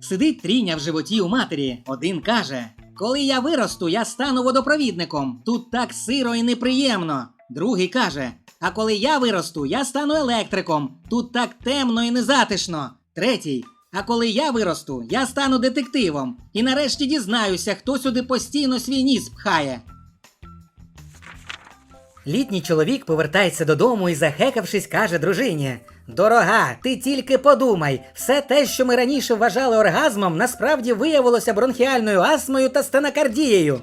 Сидить тріня в животі у матері. Один каже: Коли я виросту, я стану водопровідником. Тут так сиро і неприємно. Другий каже: А коли я виросту, я стану електриком. Тут так темно і незатишно. Третій. А коли я виросту, я стану детективом. І нарешті дізнаюся, хто сюди постійно свій ніс пхає. Літній чоловік повертається додому і, захекавшись, каже дружині: Дорога, ти тільки подумай, все те, що ми раніше вважали оргазмом, насправді виявилося бронхіальною астмою та стенокардією.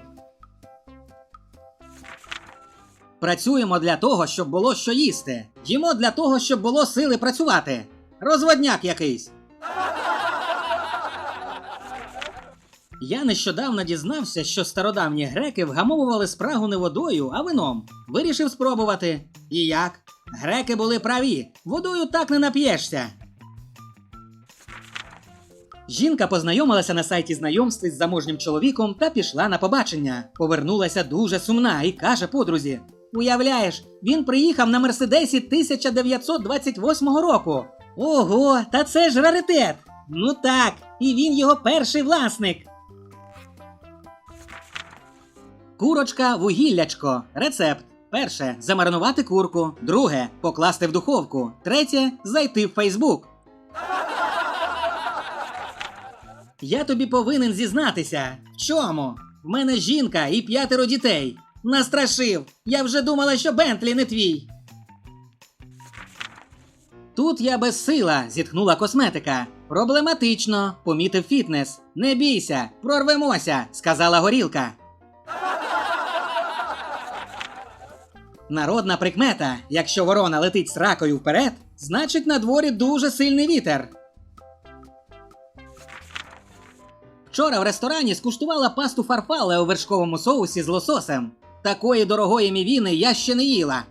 Працюємо для того, щоб було що їсти. Їмо для того, щоб було сили працювати. Розводняк якийсь. Я нещодавно дізнався, що стародавні греки вгамовували спрагу не водою, а вином. Вирішив спробувати. І як? Греки були праві. Водою так не нап'єшся. Жінка познайомилася на сайті знайомств із заможнім чоловіком та пішла на побачення. Повернулася дуже сумна і каже подрузі: Уявляєш, він приїхав на Мерседесі 1928 року. Ого, та це ж раритет! Ну так, і він його перший власник. Курочка вугіллячко. Рецепт. Перше замаринувати курку. Друге покласти в духовку. Третє зайти в Фейсбук. Я тобі повинен зізнатися. В чому? В мене жінка і п'ятеро дітей. Настрашив. Я вже думала, що Бентлі не твій. Тут я безсила, зітхнула косметика. Проблематично, помітив фітнес. Не бійся, прорвемося, сказала горілка. Народна прикмета: якщо ворона летить з ракою вперед, значить на дворі дуже сильний вітер. Вчора в ресторані скуштувала пасту фарфале у вершковому соусі з лососем. Такої дорогої мівіни я ще не їла.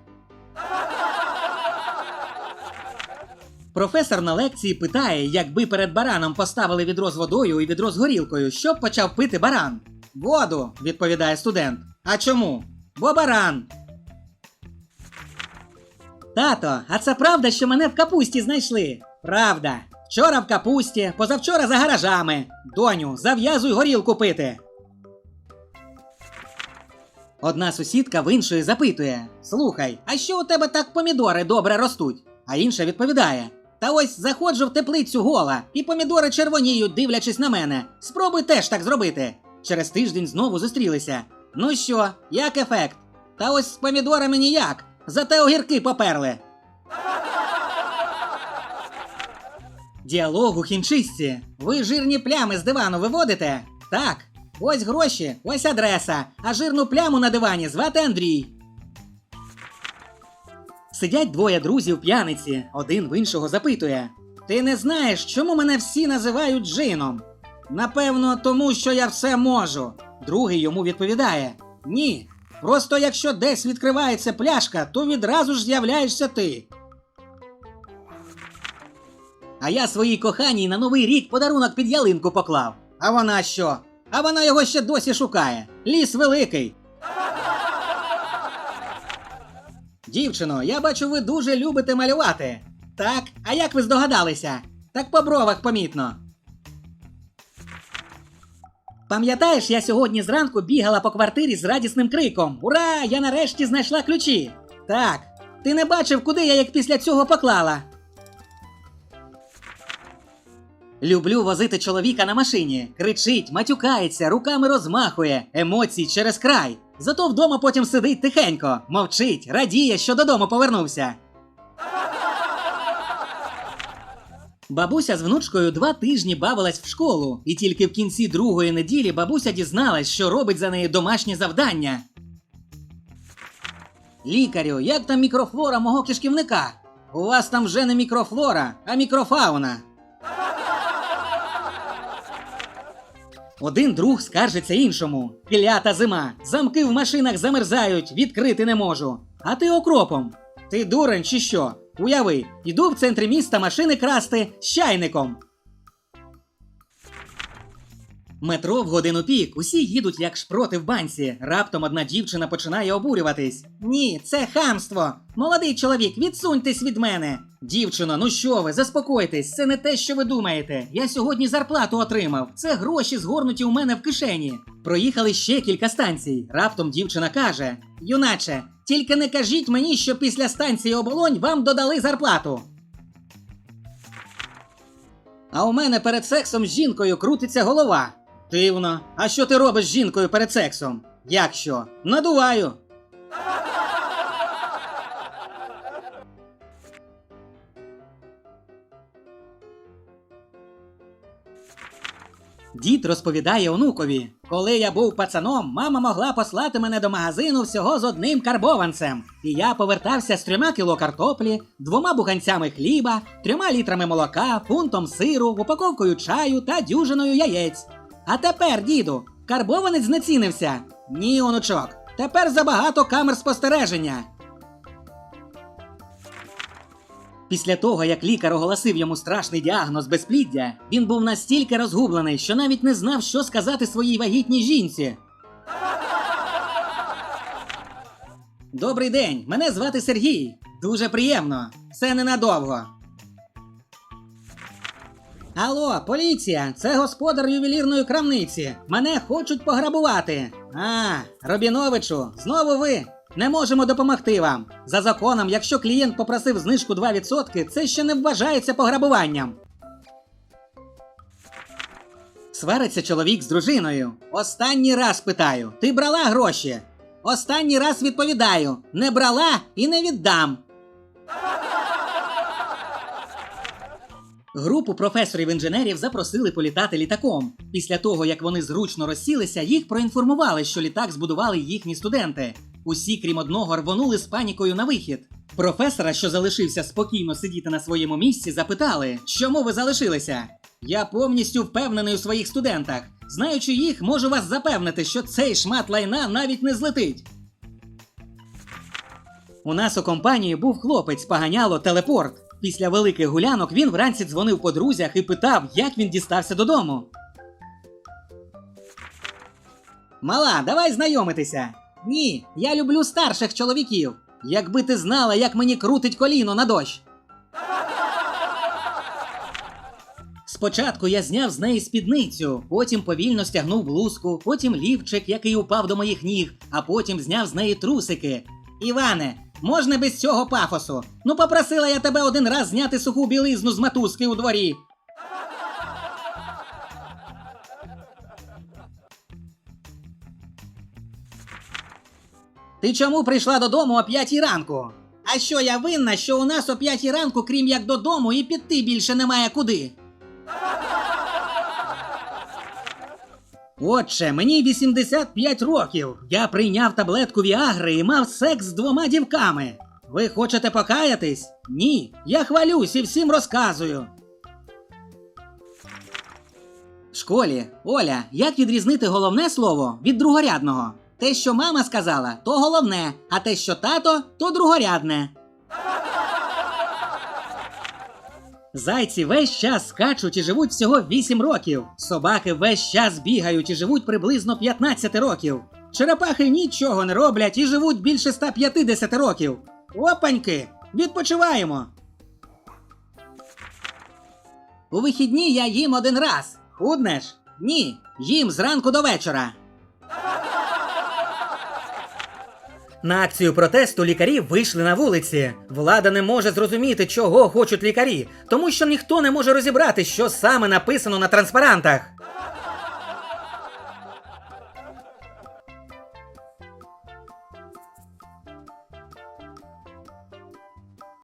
Професор на лекції питає, якби перед бараном поставили відро з водою і відро з горілкою, що б почав пити баран? Воду, відповідає студент. А чому? Бо баран. Тато, а це правда, що мене в капусті знайшли? Правда. Вчора в капусті, позавчора за гаражами. Доню, зав'язуй горілку пити. Одна сусідка в іншої запитує: Слухай, а що у тебе так помідори добре ростуть? А інша відповідає: Та ось заходжу в теплицю гола, і помідори червоніють, дивлячись на мене. Спробуй теж так зробити. Через тиждень знову зустрілися. Ну що, як ефект? Та ось з помідорами ніяк. Зате огірки поперли. Діалог у хімчистці. Ви жирні плями з дивану виводите? Так. Ось гроші, ось адреса, а жирну пляму на дивані звати Андрій. Сидять двоє друзів п'яниці, один в іншого запитує: Ти не знаєш, чому мене всі називають джином? Напевно, тому що я все можу. Другий йому відповідає: Ні. Просто якщо десь відкривається пляшка, то відразу ж з'являєшся ти. А я своїй коханій на новий рік подарунок під ялинку поклав. А вона що? А вона його ще досі шукає. Ліс великий. Дівчино, я бачу, ви дуже любите малювати. Так, а як ви здогадалися? Так по бровах помітно. Пам'ятаєш, я сьогодні зранку бігала по квартирі з радісним криком: Ура! Я нарешті знайшла ключі! Так, ти не бачив, куди я їх після цього поклала. Люблю возити чоловіка на машині. Кричить, матюкається, руками розмахує, емоцій через край. Зато вдома потім сидить тихенько, мовчить, радіє, що додому повернувся. Бабуся з внучкою два тижні бавилась в школу, і тільки в кінці другої неділі бабуся дізналась, що робить за неї домашнє завдання. Лікарю, як там мікрофлора мого кишківника? У вас там вже не мікрофлора, а мікрофауна. Один друг скаржиться іншому. Клята зима. Замки в машинах замерзають, відкрити не можу. А ти окропом. Ти дурень чи що? Уяви, іду в центрі міста машини красти з чайником. Метро в годину пік. Усі їдуть як шпроти в банці. Раптом одна дівчина починає обурюватись. Ні, це хамство. Молодий чоловік, відсуньтесь від мене. Дівчино, ну що ви, заспокойтесь, це не те, що ви думаєте. Я сьогодні зарплату отримав. Це гроші згорнуті у мене в кишені. Проїхали ще кілька станцій. Раптом дівчина каже: Юначе, тільки не кажіть мені, що після станції оболонь вам додали зарплату. А у мене перед сексом з жінкою крутиться голова. Дивно. А що ти робиш з жінкою перед сексом? Як що? Надуваю. Дід розповідає онукові: коли я був пацаном, мама могла послати мене до магазину всього з одним карбованцем. І я повертався з трьома кіло картоплі, двома буханцями хліба, трьома літрами молока, фунтом сиру, упаковкою чаю та дюжиною яєць. А тепер, діду, карбованець знецінився. Ні, онучок. Тепер забагато камер спостереження. Після того, як лікар оголосив йому страшний діагноз безпліддя, він був настільки розгублений, що навіть не знав, що сказати своїй вагітній жінці. Добрий день, мене звати Сергій. Дуже приємно. Це ненадовго. Алло, поліція, це господар ювелірної крамниці. Мене хочуть пограбувати. А, Робіновичу, знову ви. Не можемо допомогти вам. За законом, якщо клієнт попросив знижку 2%, це ще не вважається пограбуванням. Свариться чоловік з дружиною. Останній раз питаю: ти брала гроші? Останній раз відповідаю: не брала і не віддам. Групу професорів-інженерів запросили політати літаком. Після того, як вони зручно розсілися, їх проінформували, що літак збудували їхні студенти. Усі, крім одного, рвонули з панікою на вихід. Професора, що залишився спокійно сидіти на своєму місці, запитали, чому ви залишилися. Я повністю впевнений у своїх студентах. Знаючи їх, можу вас запевнити, що цей шмат лайна навіть не злетить. У нас у компанії був хлопець поганяло телепорт. Після великих гулянок він вранці дзвонив по друзях і питав, як він дістався додому. Мала, давай знайомитися. Ні, я люблю старших чоловіків. Якби ти знала, як мені крутить коліно на дощ. Спочатку я зняв з неї спідницю, потім повільно стягнув блузку, потім лівчик, який упав до моїх ніг, а потім зняв з неї трусики. Іване, можна без цього пафосу? Ну попросила я тебе один раз зняти суху білизну з матузки у дворі. Ти чому прийшла додому о п'ятій ранку? А що я винна, що у нас о п'ятій ранку, крім як додому, і піти більше немає куди? Отче, мені 85 років. Я прийняв таблетку Віагри і мав секс з двома дівками. Ви хочете покаятись? Ні. Я хвалюсь і всім розказую. В школі, Оля, як відрізнити головне слово від другорядного? Те, що мама сказала, то головне, а те, що тато, то другорядне. Зайці весь час скачуть і живуть всього 8 років. Собаки весь час бігають і живуть приблизно 15 років. Черепахи нічого не роблять і живуть більше 150 років. Опаньки! Відпочиваємо. У вихідні я їм один раз. Худнеш? Ні. Їм зранку до вечора. На акцію протесту лікарі вийшли на вулиці. Влада не може зрозуміти, чого хочуть лікарі, тому що ніхто не може розібрати, що саме написано на транспарантах.